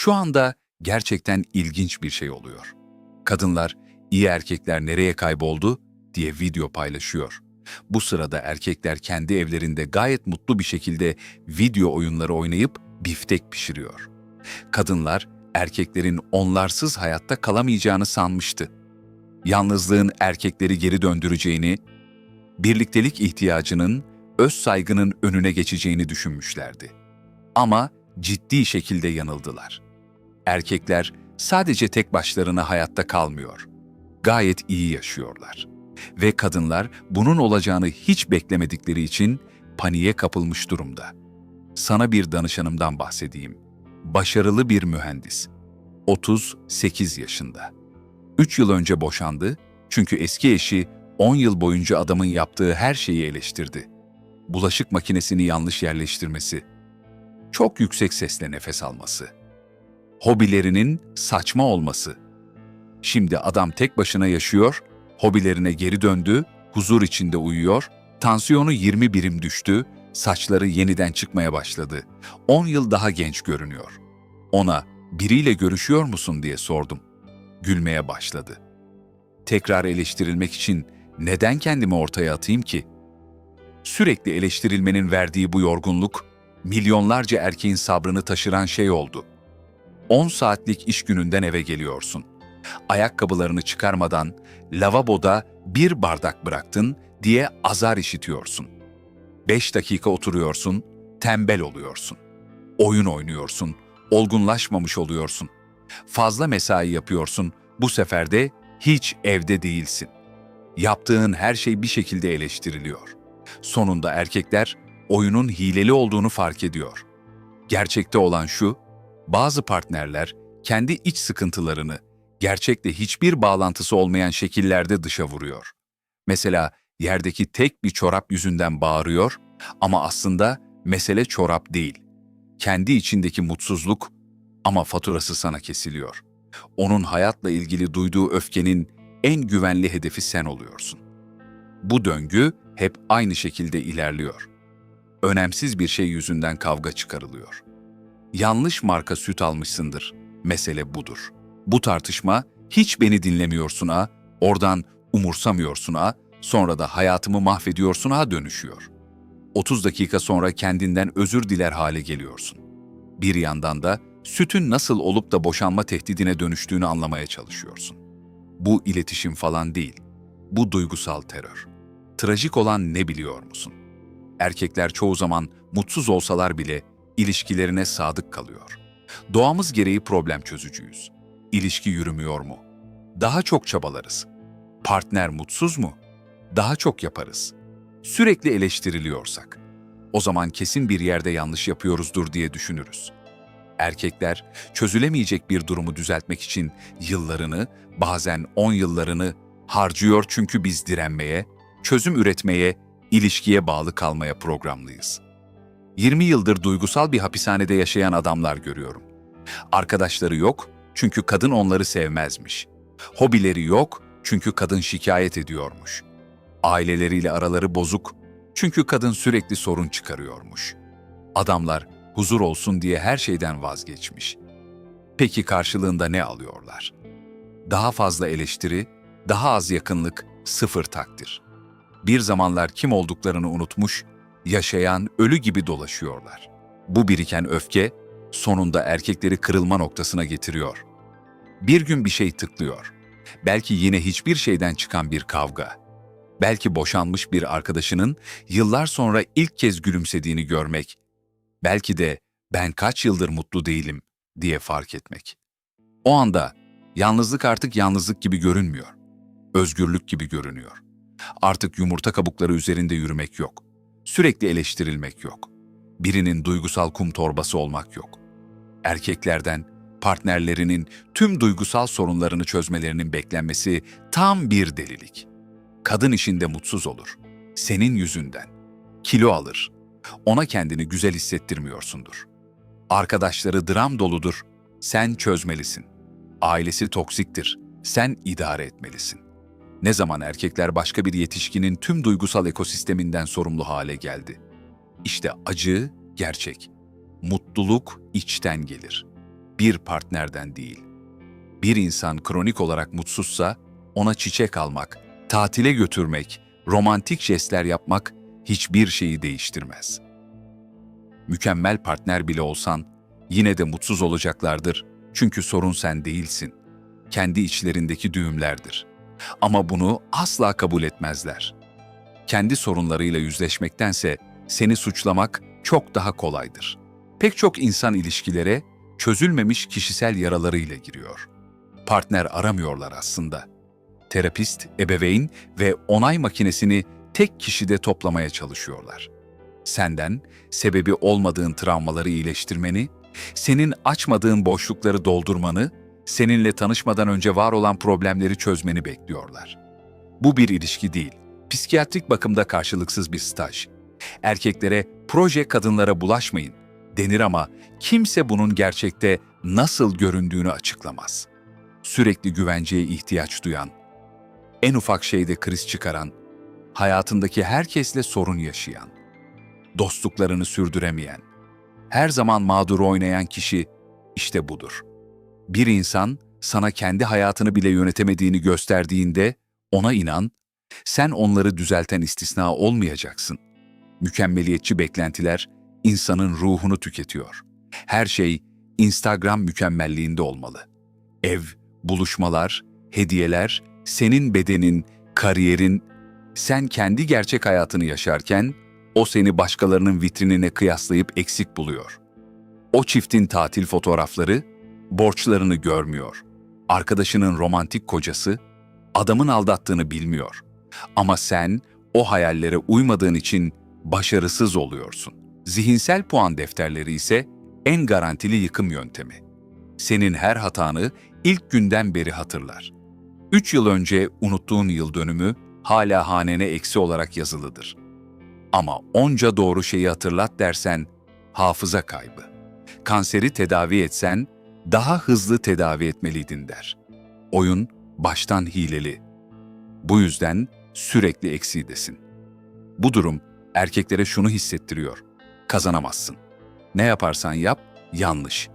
Şu anda gerçekten ilginç bir şey oluyor. Kadınlar, iyi erkekler nereye kayboldu diye video paylaşıyor. Bu sırada erkekler kendi evlerinde gayet mutlu bir şekilde video oyunları oynayıp biftek pişiriyor. Kadınlar, erkeklerin onlarsız hayatta kalamayacağını sanmıştı. Yalnızlığın erkekleri geri döndüreceğini, birliktelik ihtiyacının, öz saygının önüne geçeceğini düşünmüşlerdi. Ama ciddi şekilde yanıldılar. Erkekler sadece tek başlarına hayatta kalmıyor. Gayet iyi yaşıyorlar. Ve kadınlar bunun olacağını hiç beklemedikleri için paniğe kapılmış durumda. Sana bir danışanımdan bahsedeyim. Başarılı bir mühendis. 38 yaşında. 3 yıl önce boşandı çünkü eski eşi 10 yıl boyunca adamın yaptığı her şeyi eleştirdi. Bulaşık makinesini yanlış yerleştirmesi, çok yüksek sesle nefes alması, hobilerinin saçma olması. Şimdi adam tek başına yaşıyor, hobilerine geri döndü, huzur içinde uyuyor, tansiyonu 20 birim düştü, saçları yeniden çıkmaya başladı. 10 yıl daha genç görünüyor. Ona biriyle görüşüyor musun diye sordum. Gülmeye başladı. Tekrar eleştirilmek için neden kendimi ortaya atayım ki? Sürekli eleştirilmenin verdiği bu yorgunluk, milyonlarca erkeğin sabrını taşıran şey oldu. 10 saatlik iş gününden eve geliyorsun. Ayakkabılarını çıkarmadan lavaboda bir bardak bıraktın diye azar işitiyorsun. 5 dakika oturuyorsun, tembel oluyorsun. Oyun oynuyorsun, olgunlaşmamış oluyorsun. Fazla mesai yapıyorsun, bu sefer de hiç evde değilsin. Yaptığın her şey bir şekilde eleştiriliyor. Sonunda erkekler oyunun hileli olduğunu fark ediyor. Gerçekte olan şu, bazı partnerler kendi iç sıkıntılarını gerçekle hiçbir bağlantısı olmayan şekillerde dışa vuruyor. Mesela yerdeki tek bir çorap yüzünden bağırıyor ama aslında mesele çorap değil. Kendi içindeki mutsuzluk ama faturası sana kesiliyor. Onun hayatla ilgili duyduğu öfkenin en güvenli hedefi sen oluyorsun. Bu döngü hep aynı şekilde ilerliyor. Önemsiz bir şey yüzünden kavga çıkarılıyor. Yanlış marka süt almışsındır. Mesele budur. Bu tartışma hiç beni dinlemiyorsun ha, oradan umursamıyorsun ha, sonra da hayatımı mahvediyorsun ha dönüşüyor. 30 dakika sonra kendinden özür diler hale geliyorsun. Bir yandan da sütün nasıl olup da boşanma tehdidine dönüştüğünü anlamaya çalışıyorsun. Bu iletişim falan değil. Bu duygusal terör. Trajik olan ne biliyor musun? Erkekler çoğu zaman mutsuz olsalar bile ilişkilerine sadık kalıyor. Doğamız gereği problem çözücüyüz. İlişki yürümüyor mu? Daha çok çabalarız. Partner mutsuz mu? Daha çok yaparız. Sürekli eleştiriliyorsak, o zaman kesin bir yerde yanlış yapıyoruzdur diye düşünürüz. Erkekler çözülemeyecek bir durumu düzeltmek için yıllarını, bazen on yıllarını harcıyor çünkü biz direnmeye, çözüm üretmeye, ilişkiye bağlı kalmaya programlıyız. 20 yıldır duygusal bir hapishanede yaşayan adamlar görüyorum. Arkadaşları yok çünkü kadın onları sevmezmiş. Hobileri yok çünkü kadın şikayet ediyormuş. Aileleriyle araları bozuk çünkü kadın sürekli sorun çıkarıyormuş. Adamlar huzur olsun diye her şeyden vazgeçmiş. Peki karşılığında ne alıyorlar? Daha fazla eleştiri, daha az yakınlık, sıfır takdir. Bir zamanlar kim olduklarını unutmuş, yaşayan ölü gibi dolaşıyorlar. Bu biriken öfke sonunda erkekleri kırılma noktasına getiriyor. Bir gün bir şey tıklıyor. Belki yine hiçbir şeyden çıkan bir kavga. Belki boşanmış bir arkadaşının yıllar sonra ilk kez gülümsediğini görmek. Belki de ben kaç yıldır mutlu değilim diye fark etmek. O anda yalnızlık artık yalnızlık gibi görünmüyor. Özgürlük gibi görünüyor. Artık yumurta kabukları üzerinde yürümek yok. Sürekli eleştirilmek yok. Birinin duygusal kum torbası olmak yok. Erkeklerden partnerlerinin tüm duygusal sorunlarını çözmelerinin beklenmesi tam bir delilik. Kadın işinde mutsuz olur. Senin yüzünden. Kilo alır. Ona kendini güzel hissettirmiyorsundur. Arkadaşları dram doludur. Sen çözmelisin. Ailesi toksiktir. Sen idare etmelisin. Ne zaman erkekler başka bir yetişkinin tüm duygusal ekosisteminden sorumlu hale geldi? İşte acı gerçek. Mutluluk içten gelir. bir partnerden değil. Bir insan kronik olarak mutsuzsa ona çiçek almak, tatile götürmek, romantik jestler yapmak hiçbir şeyi değiştirmez. Mükemmel partner bile olsan yine de mutsuz olacaklardır çünkü sorun sen değilsin. Kendi içlerindeki düğümlerdir. Ama bunu asla kabul etmezler. Kendi sorunlarıyla yüzleşmektense seni suçlamak çok daha kolaydır. Pek çok insan ilişkilere çözülmemiş kişisel yaralarıyla giriyor. Partner aramıyorlar aslında. Terapist, ebeveyn ve onay makinesini tek kişide toplamaya çalışıyorlar. Senden sebebi olmadığın travmaları iyileştirmeni, senin açmadığın boşlukları doldurmanı, seninle tanışmadan önce var olan problemleri çözmeni bekliyorlar. Bu bir ilişki değil, psikiyatrik bakımda karşılıksız bir staj. Erkeklere proje kadınlara bulaşmayın denir ama kimse bunun gerçekte nasıl göründüğünü açıklamaz. Sürekli güvenceye ihtiyaç duyan, en ufak şeyde kriz çıkaran, hayatındaki herkesle sorun yaşayan, dostluklarını sürdüremeyen, her zaman mağdur oynayan kişi işte budur. Bir insan sana kendi hayatını bile yönetemediğini gösterdiğinde ona inan, sen onları düzelten istisna olmayacaksın. Mükemmeliyetçi beklentiler insanın ruhunu tüketiyor. Her şey Instagram mükemmelliğinde olmalı. Ev, buluşmalar, hediyeler, senin bedenin, kariyerin, sen kendi gerçek hayatını yaşarken o seni başkalarının vitrinine kıyaslayıp eksik buluyor. O çiftin tatil fotoğrafları borçlarını görmüyor. Arkadaşının romantik kocası adamın aldattığını bilmiyor. Ama sen o hayallere uymadığın için başarısız oluyorsun. Zihinsel puan defterleri ise en garantili yıkım yöntemi. Senin her hatanı ilk günden beri hatırlar. Üç yıl önce unuttuğun yıl dönümü hala hanene eksi olarak yazılıdır. Ama onca doğru şeyi hatırlat dersen hafıza kaybı. Kanseri tedavi etsen daha hızlı tedavi etmeliydin der. Oyun baştan hileli. Bu yüzden sürekli eksidesin. Bu durum erkeklere şunu hissettiriyor. Kazanamazsın. Ne yaparsan yap, yanlış.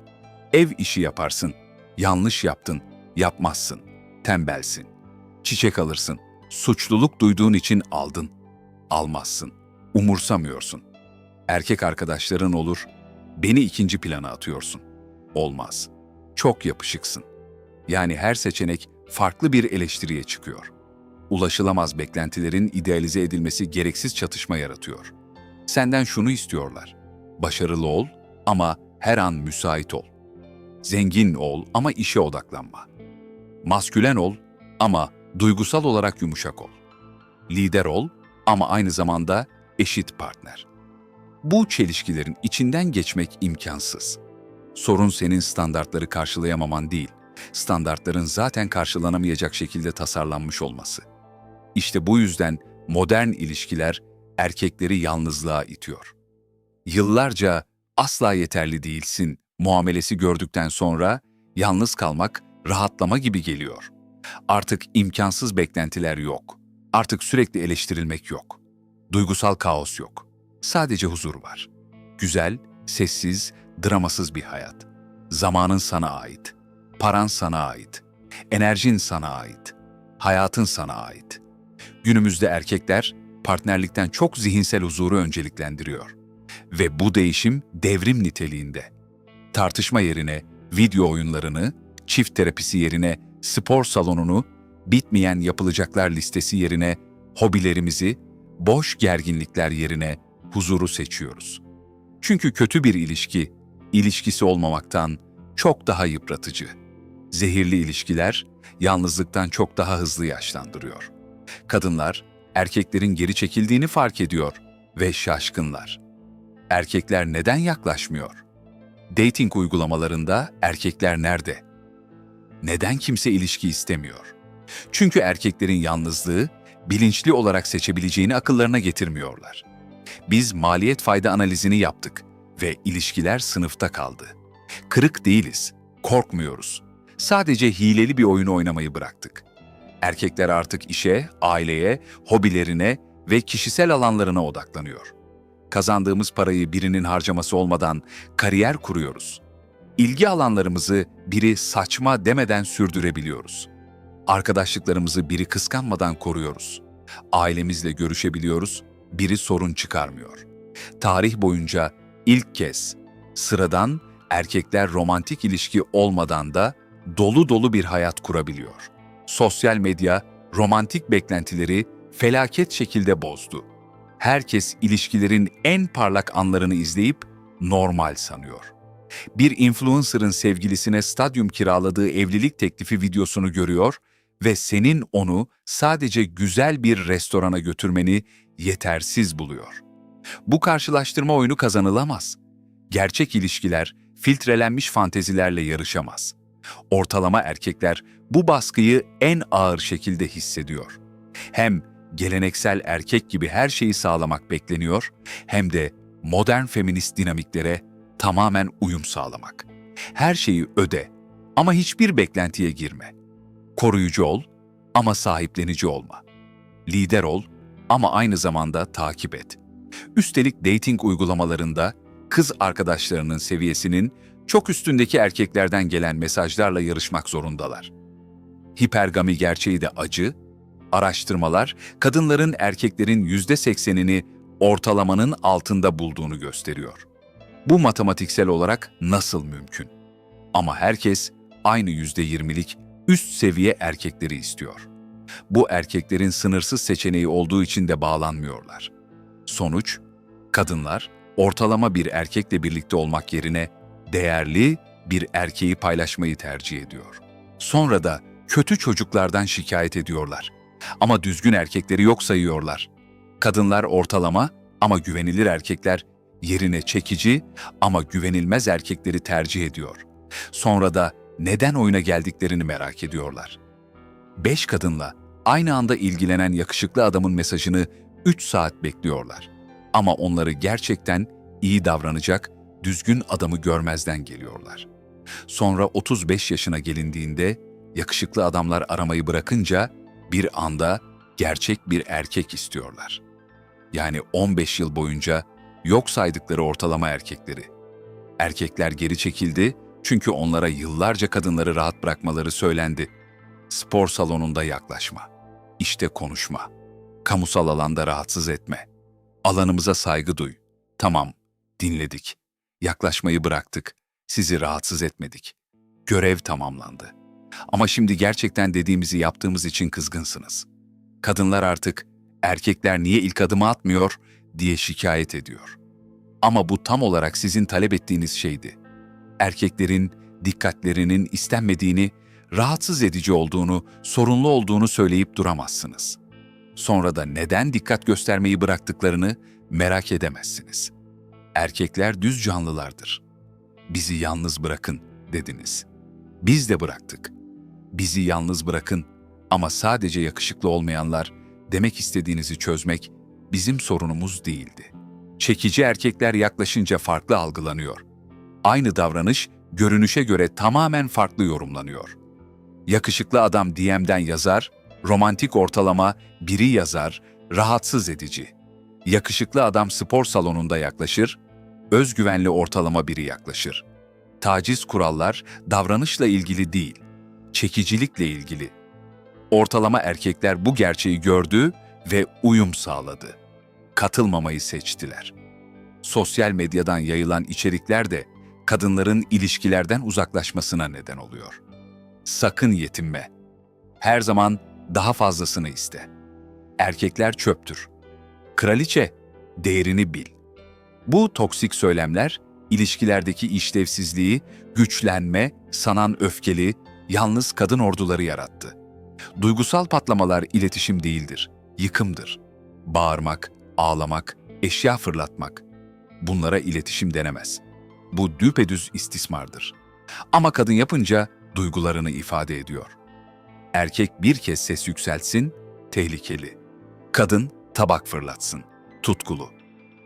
Ev işi yaparsın, yanlış yaptın, yapmazsın. Tembelsin. Çiçek alırsın, suçluluk duyduğun için aldın. Almazsın. Umursamıyorsun. Erkek arkadaşların olur, beni ikinci plana atıyorsun. Olmaz. Çok yapışıksın. Yani her seçenek farklı bir eleştiriye çıkıyor. Ulaşılamaz beklentilerin idealize edilmesi gereksiz çatışma yaratıyor. Senden şunu istiyorlar. Başarılı ol ama her an müsait ol. Zengin ol ama işe odaklanma. Maskülen ol ama duygusal olarak yumuşak ol. Lider ol ama aynı zamanda eşit partner. Bu çelişkilerin içinden geçmek imkansız. Sorun senin standartları karşılayamaman değil, standartların zaten karşılanamayacak şekilde tasarlanmış olması. İşte bu yüzden modern ilişkiler erkekleri yalnızlığa itiyor. Yıllarca asla yeterli değilsin muamelesi gördükten sonra yalnız kalmak rahatlama gibi geliyor. Artık imkansız beklentiler yok. Artık sürekli eleştirilmek yok. Duygusal kaos yok. Sadece huzur var. Güzel, sessiz, dramasız bir hayat. Zamanın sana ait. Paran sana ait. Enerjin sana ait. Hayatın sana ait. Günümüzde erkekler partnerlikten çok zihinsel huzuru önceliklendiriyor. Ve bu değişim devrim niteliğinde. Tartışma yerine video oyunlarını, çift terapisi yerine spor salonunu, bitmeyen yapılacaklar listesi yerine hobilerimizi, boş gerginlikler yerine huzuru seçiyoruz. Çünkü kötü bir ilişki, ilişkisi olmamaktan çok daha yıpratıcı. Zehirli ilişkiler, yalnızlıktan çok daha hızlı yaşlandırıyor. Kadınlar, erkeklerin geri çekildiğini fark ediyor ve şaşkınlar. Erkekler neden yaklaşmıyor? Dating uygulamalarında erkekler nerede? Neden kimse ilişki istemiyor? Çünkü erkeklerin yalnızlığı bilinçli olarak seçebileceğini akıllarına getirmiyorlar. Biz maliyet fayda analizini yaptık ve ilişkiler sınıfta kaldı. Kırık değiliz, korkmuyoruz. Sadece hileli bir oyunu oynamayı bıraktık. Erkekler artık işe, aileye, hobilerine ve kişisel alanlarına odaklanıyor. Kazandığımız parayı birinin harcaması olmadan kariyer kuruyoruz. ilgi alanlarımızı biri saçma demeden sürdürebiliyoruz. Arkadaşlıklarımızı biri kıskanmadan koruyoruz. Ailemizle görüşebiliyoruz, biri sorun çıkarmıyor. Tarih boyunca ilk kez sıradan erkekler romantik ilişki olmadan da dolu dolu bir hayat kurabiliyor. Sosyal medya romantik beklentileri felaket şekilde bozdu. Herkes ilişkilerin en parlak anlarını izleyip normal sanıyor. Bir influencer'ın sevgilisine stadyum kiraladığı evlilik teklifi videosunu görüyor ve senin onu sadece güzel bir restorana götürmeni yetersiz buluyor. Bu karşılaştırma oyunu kazanılamaz. Gerçek ilişkiler filtrelenmiş fantezilerle yarışamaz. Ortalama erkekler bu baskıyı en ağır şekilde hissediyor. Hem geleneksel erkek gibi her şeyi sağlamak bekleniyor hem de modern feminist dinamiklere tamamen uyum sağlamak. Her şeyi öde ama hiçbir beklentiye girme. Koruyucu ol ama sahiplenici olma. Lider ol ama aynı zamanda takip et. Üstelik dating uygulamalarında kız arkadaşlarının seviyesinin çok üstündeki erkeklerden gelen mesajlarla yarışmak zorundalar. Hipergami gerçeği de acı, araştırmalar kadınların erkeklerin yüzde seksenini ortalamanın altında bulduğunu gösteriyor. Bu matematiksel olarak nasıl mümkün? Ama herkes aynı yüzde yirmilik üst seviye erkekleri istiyor. Bu erkeklerin sınırsız seçeneği olduğu için de bağlanmıyorlar. Sonuç, kadınlar ortalama bir erkekle birlikte olmak yerine değerli bir erkeği paylaşmayı tercih ediyor. Sonra da kötü çocuklardan şikayet ediyorlar. Ama düzgün erkekleri yok sayıyorlar. Kadınlar ortalama ama güvenilir erkekler yerine çekici ama güvenilmez erkekleri tercih ediyor. Sonra da neden oyuna geldiklerini merak ediyorlar. Beş kadınla aynı anda ilgilenen yakışıklı adamın mesajını 3 saat bekliyorlar. Ama onları gerçekten iyi davranacak, düzgün adamı görmezden geliyorlar. Sonra 35 yaşına gelindiğinde yakışıklı adamlar aramayı bırakınca bir anda gerçek bir erkek istiyorlar. Yani 15 yıl boyunca yok saydıkları ortalama erkekleri. Erkekler geri çekildi çünkü onlara yıllarca kadınları rahat bırakmaları söylendi. Spor salonunda yaklaşma, işte konuşma, kamusal alanda rahatsız etme, alanımıza saygı duy. Tamam, dinledik, yaklaşmayı bıraktık, sizi rahatsız etmedik. Görev tamamlandı. Ama şimdi gerçekten dediğimizi yaptığımız için kızgınsınız. Kadınlar artık erkekler niye ilk adımı atmıyor diye şikayet ediyor. Ama bu tam olarak sizin talep ettiğiniz şeydi. Erkeklerin dikkatlerinin istenmediğini, rahatsız edici olduğunu, sorunlu olduğunu söyleyip duramazsınız. Sonra da neden dikkat göstermeyi bıraktıklarını merak edemezsiniz. Erkekler düz canlılardır. Bizi yalnız bırakın dediniz. Biz de bıraktık. Bizi yalnız bırakın ama sadece yakışıklı olmayanlar demek istediğinizi çözmek bizim sorunumuz değildi. Çekici erkekler yaklaşınca farklı algılanıyor. Aynı davranış görünüşe göre tamamen farklı yorumlanıyor. Yakışıklı adam DM'den yazar, romantik ortalama biri yazar, rahatsız edici. Yakışıklı adam spor salonunda yaklaşır, özgüvenli ortalama biri yaklaşır. Taciz kurallar davranışla ilgili değil, çekicilikle ilgili. Ortalama erkekler bu gerçeği gördü ve uyum sağladı. Katılmamayı seçtiler. Sosyal medyadan yayılan içerikler de kadınların ilişkilerden uzaklaşmasına neden oluyor. Sakın yetinme. Her zaman daha fazlasını iste. Erkekler çöptür. Kraliçe, değerini bil. Bu toksik söylemler ilişkilerdeki işlevsizliği, güçlenme, sanan öfkeli, yalnız kadın orduları yarattı. Duygusal patlamalar iletişim değildir, yıkımdır. Bağırmak, ağlamak, eşya fırlatmak. Bunlara iletişim denemez. Bu düpedüz istismardır. Ama kadın yapınca duygularını ifade ediyor. Erkek bir kez ses yükseltsin, tehlikeli. Kadın tabak fırlatsın, tutkulu.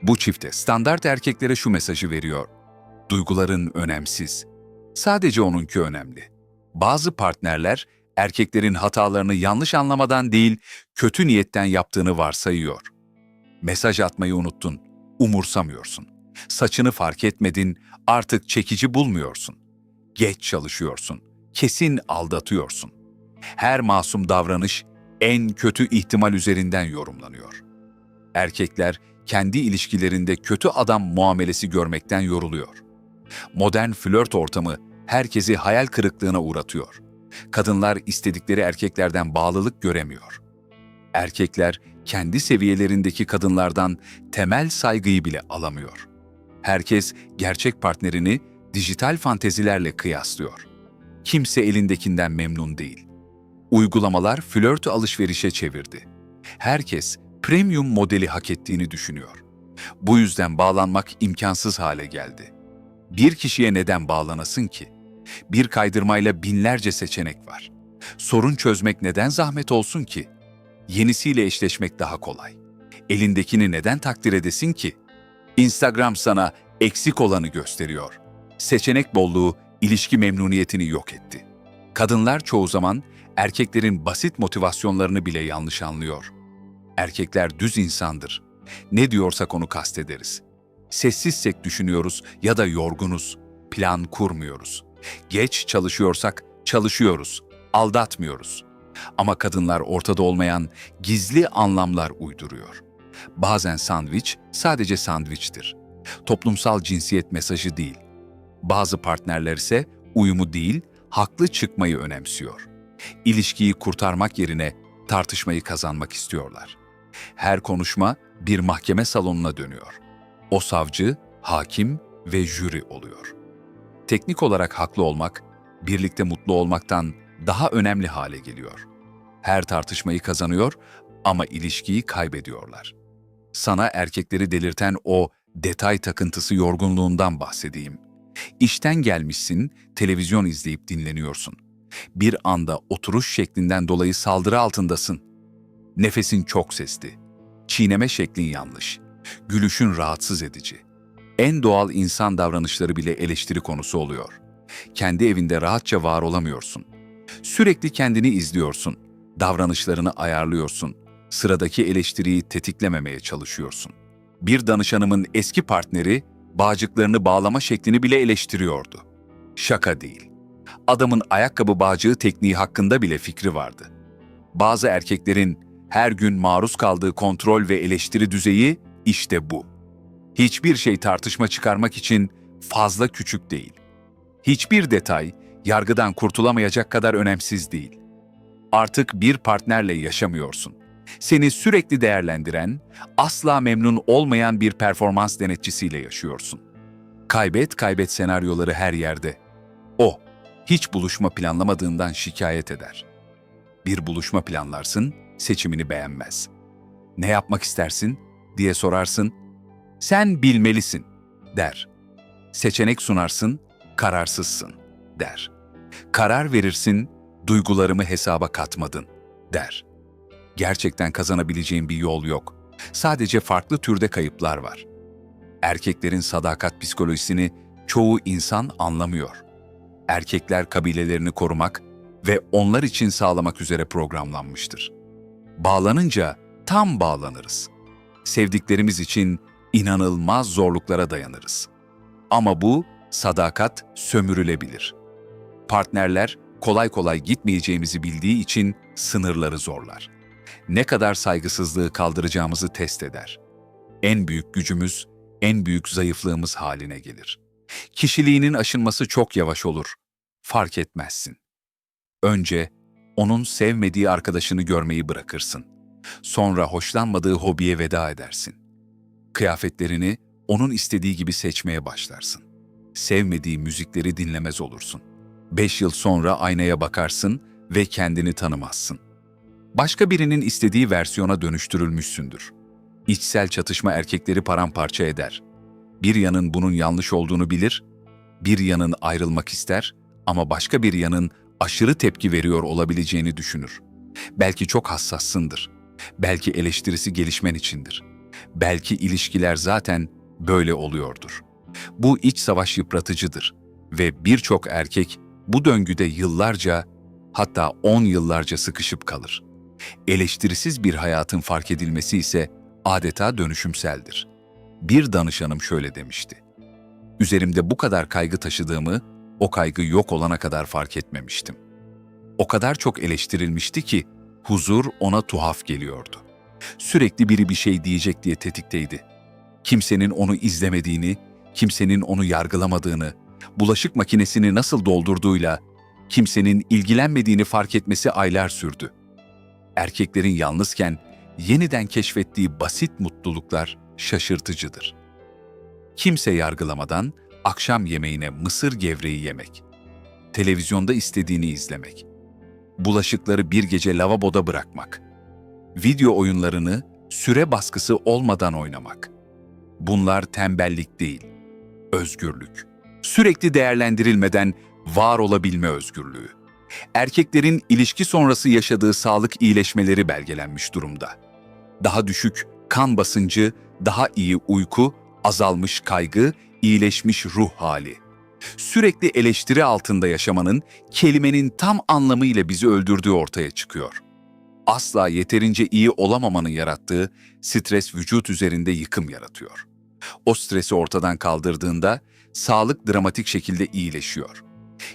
Bu çifte standart erkeklere şu mesajı veriyor. Duyguların önemsiz. Sadece onunki önemli. Bazı partnerler erkeklerin hatalarını yanlış anlamadan değil, kötü niyetten yaptığını varsayıyor. Mesaj atmayı unuttun, umursamıyorsun. Saçını fark etmedin, artık çekici bulmuyorsun. geç çalışıyorsun, kesin aldatıyorsun. Her masum davranış en kötü ihtimal üzerinden yorumlanıyor. Erkekler kendi ilişkilerinde kötü adam muamelesi görmekten yoruluyor. Modern flört ortamı herkesi hayal kırıklığına uğratıyor. Kadınlar istedikleri erkeklerden bağlılık göremiyor. Erkekler kendi seviyelerindeki kadınlardan temel saygıyı bile alamıyor. Herkes gerçek partnerini dijital fantezilerle kıyaslıyor. Kimse elindekinden memnun değil. Uygulamalar flört alışverişe çevirdi. Herkes premium modeli hak ettiğini düşünüyor. Bu yüzden bağlanmak imkansız hale geldi. Bir kişiye neden bağlanasın ki? Bir kaydırmayla binlerce seçenek var. Sorun çözmek neden zahmet olsun ki? Yenisiyle eşleşmek daha kolay. Elindekini neden takdir edesin ki? Instagram sana eksik olanı gösteriyor. Seçenek bolluğu ilişki memnuniyetini yok etti. Kadınlar çoğu zaman erkeklerin basit motivasyonlarını bile yanlış anlıyor. Erkekler düz insandır. Ne diyorsak onu kastederiz. Sessizsek düşünüyoruz ya da yorgunuz. Plan kurmuyoruz. Geç çalışıyorsak çalışıyoruz. Aldatmıyoruz. Ama kadınlar ortada olmayan gizli anlamlar uyduruyor. Bazen sandviç sadece sandviçtir. Toplumsal cinsiyet mesajı değil. Bazı partnerler ise uyumu değil, haklı çıkmayı önemsiyor. İlişkiyi kurtarmak yerine tartışmayı kazanmak istiyorlar. Her konuşma bir mahkeme salonuna dönüyor. O savcı, hakim ve jüri oluyor. Teknik olarak haklı olmak, birlikte mutlu olmaktan daha önemli hale geliyor. Her tartışmayı kazanıyor ama ilişkiyi kaybediyorlar. Sana erkekleri delirten o detay takıntısı yorgunluğundan bahsedeyim. İşten gelmişsin, televizyon izleyip dinleniyorsun. Bir anda oturuş şeklinden dolayı saldırı altındasın. Nefesin çok sesli. Çiğneme şeklin yanlış. Gülüşün rahatsız edici. En doğal insan davranışları bile eleştiri konusu oluyor. Kendi evinde rahatça var olamıyorsun. Sürekli kendini izliyorsun. Davranışlarını ayarlıyorsun. Sıradaki eleştiriyi tetiklememeye çalışıyorsun. Bir danışanımın eski partneri bağcıklarını bağlama şeklini bile eleştiriyordu. Şaka değil. Adamın ayakkabı bağcığı tekniği hakkında bile fikri vardı. Bazı erkeklerin her gün maruz kaldığı kontrol ve eleştiri düzeyi işte bu. Hiçbir şey tartışma çıkarmak için fazla küçük değil. Hiçbir detay yargıdan kurtulamayacak kadar önemsiz değil. Artık bir partnerle yaşamıyorsun. Seni sürekli değerlendiren, asla memnun olmayan bir performans denetçisiyle yaşıyorsun. Kaybet kaybet senaryoları her yerde. Hiç buluşma planlamadığından şikayet eder. Bir buluşma planlarsın, seçimini beğenmez. Ne yapmak istersin diye sorarsın. Sen bilmelisin der. Seçenek sunarsın, kararsızsın der. Karar verirsin, duygularımı hesaba katmadın der. Gerçekten kazanabileceğin bir yol yok. Sadece farklı türde kayıplar var. Erkeklerin sadakat psikolojisini çoğu insan anlamıyor. Erkekler kabilelerini korumak ve onlar için sağlamak üzere programlanmıştır. Bağlanınca tam bağlanırız. Sevdiklerimiz için inanılmaz zorluklara dayanırız. Ama bu sadakat sömürülebilir. Partnerler kolay kolay gitmeyeceğimizi bildiği için sınırları zorlar. Ne kadar saygısızlığı kaldıracağımızı test eder. En büyük gücümüz, en büyük zayıflığımız haline gelir. Kişiliğinin aşınması çok yavaş olur. Fark etmezsin. Önce onun sevmediği arkadaşını görmeyi bırakırsın. Sonra hoşlanmadığı hobiye veda edersin. Kıyafetlerini onun istediği gibi seçmeye başlarsın. Sevmediği müzikleri dinlemez olursun. Beş yıl sonra aynaya bakarsın ve kendini tanımazsın. Başka birinin istediği versiyona dönüştürülmüşsündür. İçsel çatışma erkekleri paramparça eder. Bir yanın bunun yanlış olduğunu bilir, bir yanın ayrılmak ister ama başka bir yanın aşırı tepki veriyor olabileceğini düşünür. Belki çok hassassındır. Belki eleştirisi gelişmen içindir. Belki ilişkiler zaten böyle oluyordur. Bu iç savaş yıpratıcıdır ve birçok erkek bu döngüde yıllarca hatta on yıllarca sıkışıp kalır. Eleştirisiz bir hayatın fark edilmesi ise adeta dönüşümseldir. Bir danışanım şöyle demişti. Üzerimde bu kadar kaygı taşıdığımı O kaygı yok olana kadar fark etmemiştim. O kadar çok eleştirilmişti ki huzur ona tuhaf geliyordu. Sürekli biri bir şey diyecek diye tetikteydi. Kimsenin onu izlemediğini, kimsenin onu yargılamadığını, bulaşık makinesini nasıl doldurduğuyla kimsenin ilgilenmediğini fark etmesi aylar sürdü. Erkeklerin yalnızken yeniden keşfettiği basit mutluluklar şaşırtıcıdır. Kimse yargılamadan akşam yemeğine mısır gevreği yemek, televizyonda istediğini izlemek, bulaşıkları bir gece lavaboda bırakmak, video oyunlarını süre baskısı olmadan oynamak. Bunlar tembellik değil, özgürlük. Sürekli değerlendirilmeden var olabilme özgürlüğü. Erkeklerin ilişki sonrası yaşadığı sağlık iyileşmeleri belgelenmiş durumda. Daha düşük kan basıncı, daha iyi uyku, azalmış kaygı, iyileşmiş ruh hali. Sürekli eleştiri altında yaşamanın kelimenin tam anlamıyla bizi öldürdüğü ortaya çıkıyor. Asla yeterince iyi olamamanın yarattığı stres vücut üzerinde yıkım yaratıyor. O stresi ortadan kaldırdığında sağlık dramatik şekilde iyileşiyor.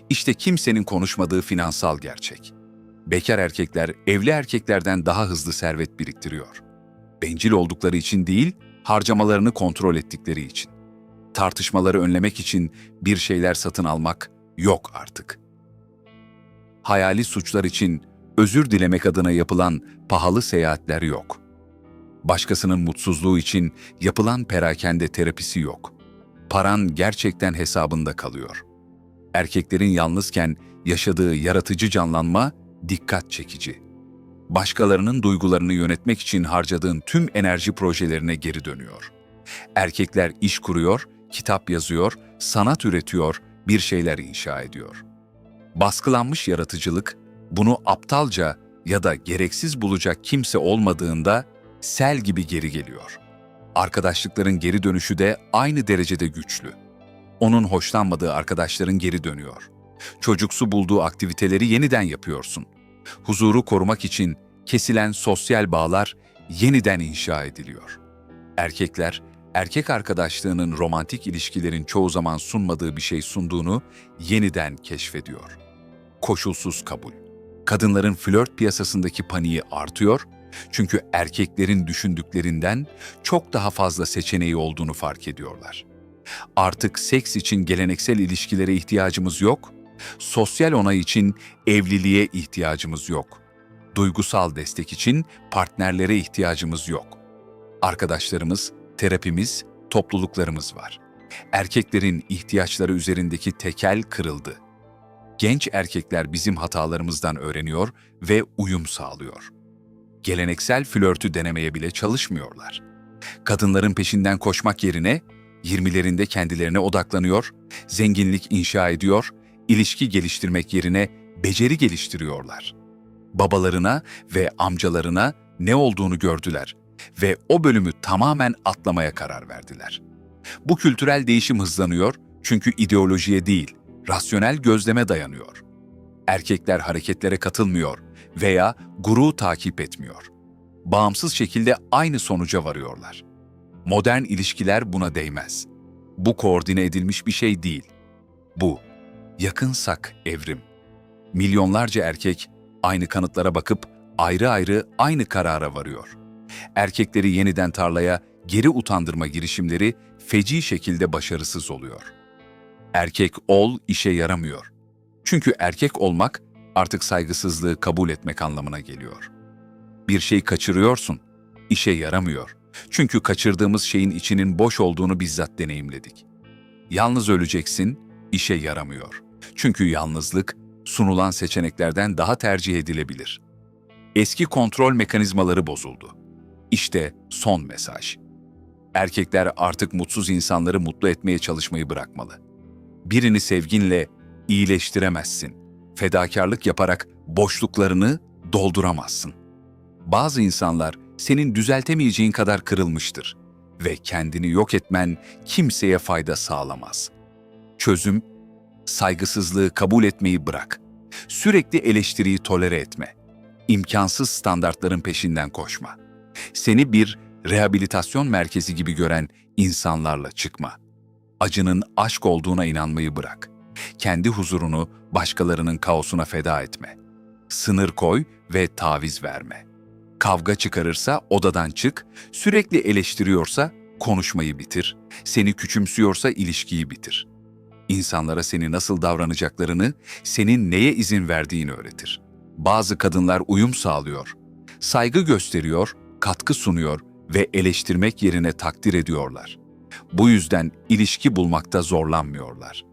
İşte kimsenin konuşmadığı finansal gerçek. Bekar erkekler evli erkeklerden daha hızlı servet biriktiriyor. Bencil oldukları için değil, harcamalarını kontrol ettikleri için. Tartışmaları önlemek için bir şeyler satın almak yok artık. Hayali suçlar için özür dilemek adına yapılan pahalı seyahatler yok. Başkasının mutsuzluğu için yapılan perakende terapisi yok. Paran gerçekten hesabında kalıyor. Erkeklerin yalnızken yaşadığı yaratıcı canlanma dikkat çekici. Başkalarının duygularını yönetmek için harcadığın tüm enerji projelerine geri dönüyor. Erkekler iş kuruyor, kitap yazıyor, sanat üretiyor, bir şeyler inşa ediyor. Baskılanmış yaratıcılık, bunu aptalca ya da gereksiz bulacak kimse olmadığında sel gibi geri geliyor. Arkadaşlıkların geri dönüşü de aynı derecede güçlü. Onun hoşlanmadığı arkadaşların geri dönüyor. Çocuksu bulduğu aktiviteleri yeniden yapıyorsun. Huzuru korumak için kesilen sosyal bağlar yeniden inşa ediliyor. Erkekler, erkek arkadaşlığının romantik ilişkilerin çoğu zaman sunmadığı bir şey sunduğunu yeniden keşfediyor. Koşulsuz kabul. Kadınların flört piyasasındaki paniği artıyor çünkü erkeklerin düşündüklerinden çok daha fazla seçeneği olduğunu fark ediyorlar. Artık seks için geleneksel ilişkilere ihtiyacımız yok, sosyal onay için evliliğe ihtiyacımız yok. Duygusal destek için partnerlere ihtiyacımız yok. Arkadaşlarımız, terapimiz, topluluklarımız var. Erkeklerin ihtiyaçları üzerindeki tekel kırıldı. Genç erkekler bizim hatalarımızdan öğreniyor ve uyum sağlıyor. Geleneksel flörtü denemeye bile çalışmıyorlar. Kadınların peşinden koşmak yerine 20'lerinde kendilerine odaklanıyor, zenginlik inşa ediyor, ilişki geliştirmek yerine beceri geliştiriyorlar. Babalarına ve amcalarına ne olduğunu gördüler ve o bölümü tamamen atlamaya karar verdiler. Bu kültürel değişim hızlanıyor çünkü ideolojiye değil, rasyonel gözleme dayanıyor. Erkekler hareketlere katılmıyor veya guru takip etmiyor. Bağımsız şekilde aynı sonuca varıyorlar. Modern ilişkiler buna değmez. Bu koordine edilmiş bir şey değil. Bu, yakınsak evrim. Milyonlarca erkek aynı kanıtlara bakıp ayrı ayrı aynı karara varıyor. Erkekleri yeniden tarlaya geri utandırma girişimleri feci şekilde başarısız oluyor. Erkek ol işe yaramıyor. Çünkü erkek olmak artık saygısızlığı kabul etmek anlamına geliyor. Bir şey kaçırıyorsun, işe yaramıyor. Çünkü kaçırdığımız şeyin içinin boş olduğunu bizzat deneyimledik. Yalnız öleceksin, işe yaramıyor. Çünkü yalnızlık sunulan seçeneklerden daha tercih edilebilir. Eski kontrol mekanizmaları bozuldu. İşte son mesaj. Erkekler artık mutsuz insanları mutlu etmeye çalışmayı bırakmalı. Birini sevginle iyileştiremezsin. Fedakarlık yaparak boşluklarını dolduramazsın. Bazı insanlar senin düzeltemeyeceğin kadar kırılmıştır ve kendini yok etmen kimseye fayda sağlamaz. Çözüm, saygısızlığı kabul etmeyi bırak. Sürekli eleştiriyi tolere etme. İmkansız standartların peşinden koşma. Seni bir rehabilitasyon merkezi gibi gören insanlarla çıkma. Acının aşk olduğuna inanmayı bırak. Kendi huzurunu başkalarının kaosuna feda etme. Sınır koy ve taviz verme. Kavga çıkarırsa odadan çık, sürekli eleştiriyorsa konuşmayı bitir, seni küçümsüyorsa ilişkiyi bitir. İnsanlara seni nasıl davranacaklarını, senin neye izin verdiğini öğretir. Bazı kadınlar uyum sağlıyor, saygı gösteriyor, katkı sunuyor ve eleştirmek yerine takdir ediyorlar. Bu yüzden ilişki bulmakta zorlanmıyorlar.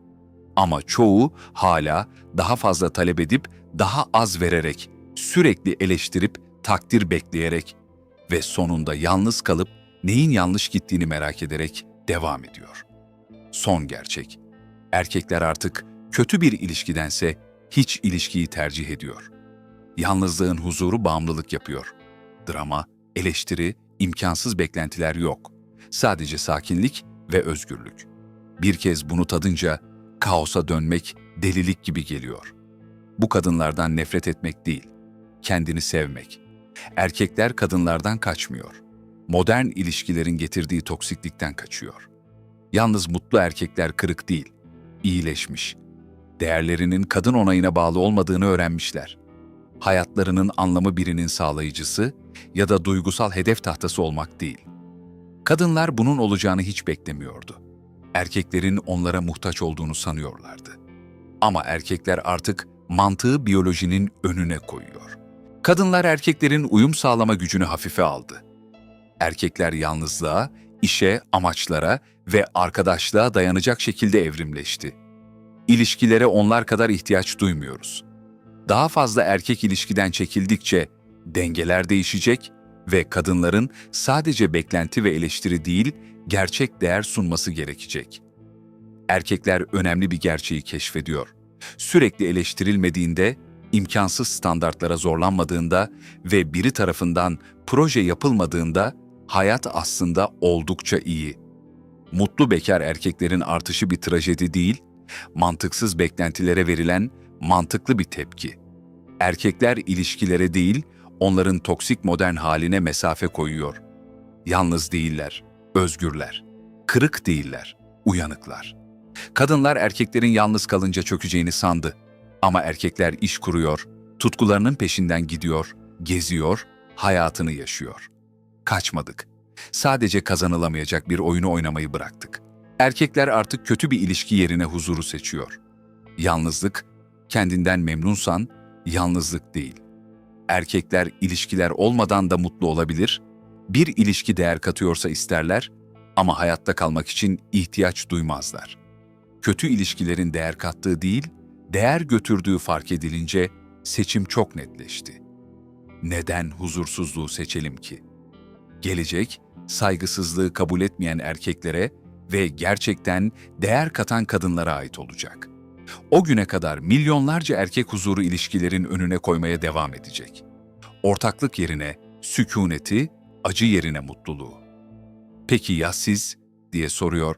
Ama çoğu hala daha fazla talep edip daha az vererek, sürekli eleştirip takdir bekleyerek ve sonunda yalnız kalıp neyin yanlış gittiğini merak ederek devam ediyor. Son gerçek. Erkekler artık kötü bir ilişkidense hiç ilişkiyi tercih ediyor. Yalnızlığın huzuru bağımlılık yapıyor. Drama, eleştiri, imkansız beklentiler yok. Sadece sakinlik ve özgürlük. Bir kez bunu tadınca kaosa dönmek delilik gibi geliyor. Bu kadınlardan nefret etmek değil, kendini sevmek. Erkekler kadınlardan kaçmıyor. Modern ilişkilerin getirdiği toksiklikten kaçıyor. Yalnız mutlu erkekler kırık değil, iyileşmiş. Değerlerinin kadın onayına bağlı olmadığını öğrenmişler. Hayatlarının anlamı birinin sağlayıcısı ya da duygusal hedef tahtası olmak değil. Kadınlar bunun olacağını hiç beklemiyordu. Erkeklerin onlara muhtaç olduğunu sanıyorlardı. Ama erkekler artık mantığı biyolojinin önüne koyuyor. Kadınlar erkeklerin uyum sağlama gücünü hafife aldı. Erkekler yalnızlığa, işe, amaçlara ve arkadaşlığa dayanacak şekilde evrimleşti. İlişkilere onlar kadar ihtiyaç duymuyoruz. Daha fazla erkek ilişkiden çekildikçe dengeler değişecek ve kadınların sadece beklenti ve eleştiri değil, gerçek değer sunması gerekecek. Erkekler önemli bir gerçeği keşfediyor. Sürekli eleştirilmediğinde, imkansız standartlara zorlanmadığında ve biri tarafından proje yapılmadığında hayat aslında oldukça iyi. Mutlu bekar erkeklerin artışı bir trajedi değil, mantıksız beklentilere verilen mantıklı bir tepki. Erkekler ilişkilere değil, onların toksik modern haline mesafe koyuyor. Yalnız değiller, özgürler. Kırık değiller, uyanıklar. Kadınlar erkeklerin yalnız kalınca çökeceğini sandı. Ama erkekler iş kuruyor, tutkularının peşinden gidiyor, geziyor, hayatını yaşıyor. Kaçmadık. Sadece kazanılamayacak bir oyunu oynamayı bıraktık. Erkekler artık kötü bir ilişki yerine huzuru seçiyor. Yalnızlık, kendinden memnunsan yalnızlık değil. Erkekler ilişkiler olmadan da mutlu olabilir, bir ilişki değer katıyorsa isterler ama hayatta kalmak için ihtiyaç duymazlar. Kötü ilişkilerin değer kattığı değil, değer götürdüğü fark edilince seçim çok netleşti. Neden huzursuzluğu seçelim ki? Gelecek, saygısızlığı kabul etmeyen erkeklere ve gerçekten değer katan kadınlara ait olacak. O güne kadar milyonlarca erkek huzuru ilişkilerin önüne koymaya devam edecek. Ortaklık yerine sükuneti, acı yerine mutluluğu. Peki ya siz diye soruyor.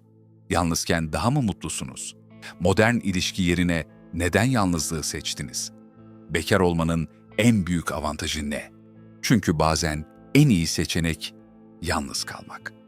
Yalnızken daha mı mutlusunuz? Modern ilişki yerine neden yalnızlığı seçtiniz? Bekar olmanın en büyük avantajı ne? Çünkü bazen en iyi seçenek yalnız kalmak.